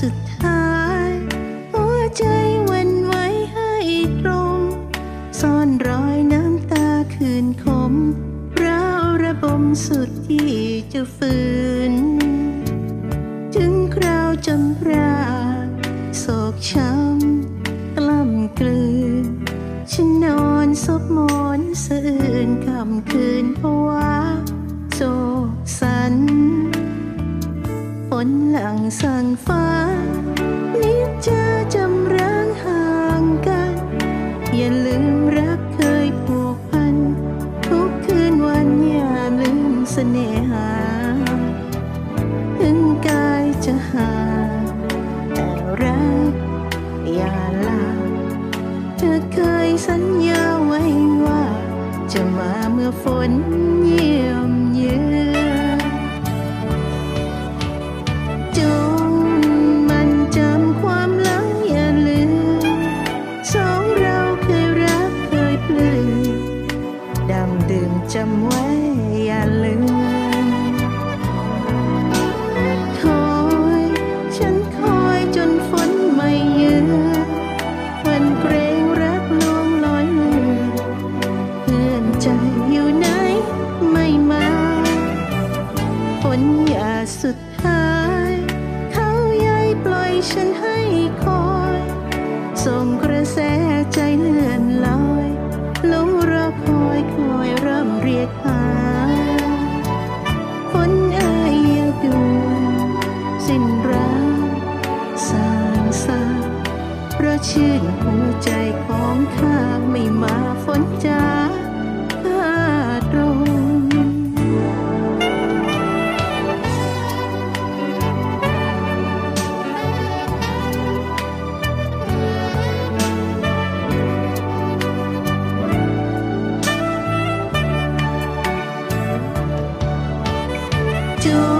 สุดท้าย หัวใจวันไหวให้ตรง ซ่อนรอยน้ำตาคืนคมร้าวระบมสุดที่จะฝืน ถึงคราวจำพราโศกช้ำกล้ำกลืน นหลังสั่งฟ้า นิจจะจำร้างห่างกัน อย่าลืมรักเคยผูกพัน ทุกคืนวันอย่าลืมเสน่หา ถึงกายจะห่างแต่รักอย่าลาเธอเคยสัญญาไว้ว่า จะมาเมื่อฝนเยี่ยมเยือน จำไว้อย่าลืมคอยฉันคอยจนฝนไม่เยือนวันเกรงรักลวงลอยเลือนเพื่อนใจอยู่ไหนไม่มาฝนหยาสุดท้าย เขาใยปล่อยฉันให้คอยส่งกระแสใจเลื่อนลอยลงรอคอยคอย หาฝนอายอย่าด่วนสิ้นรักสางสาเพราะชื่นหัวใจของข้าไม่มาฝนจ้ จ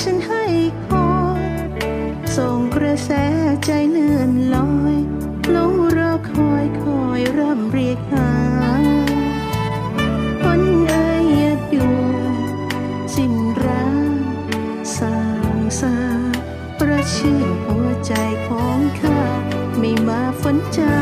ฉันให้คอยส่งกระแสใจเลื่อนลอยลงรอคอยคอยร่ำเรียกหาฝนเอ่ยอย่าด่สิ้นรักสางสาเพระชื่นหัวใจของข้าไม่มาฝนจ้า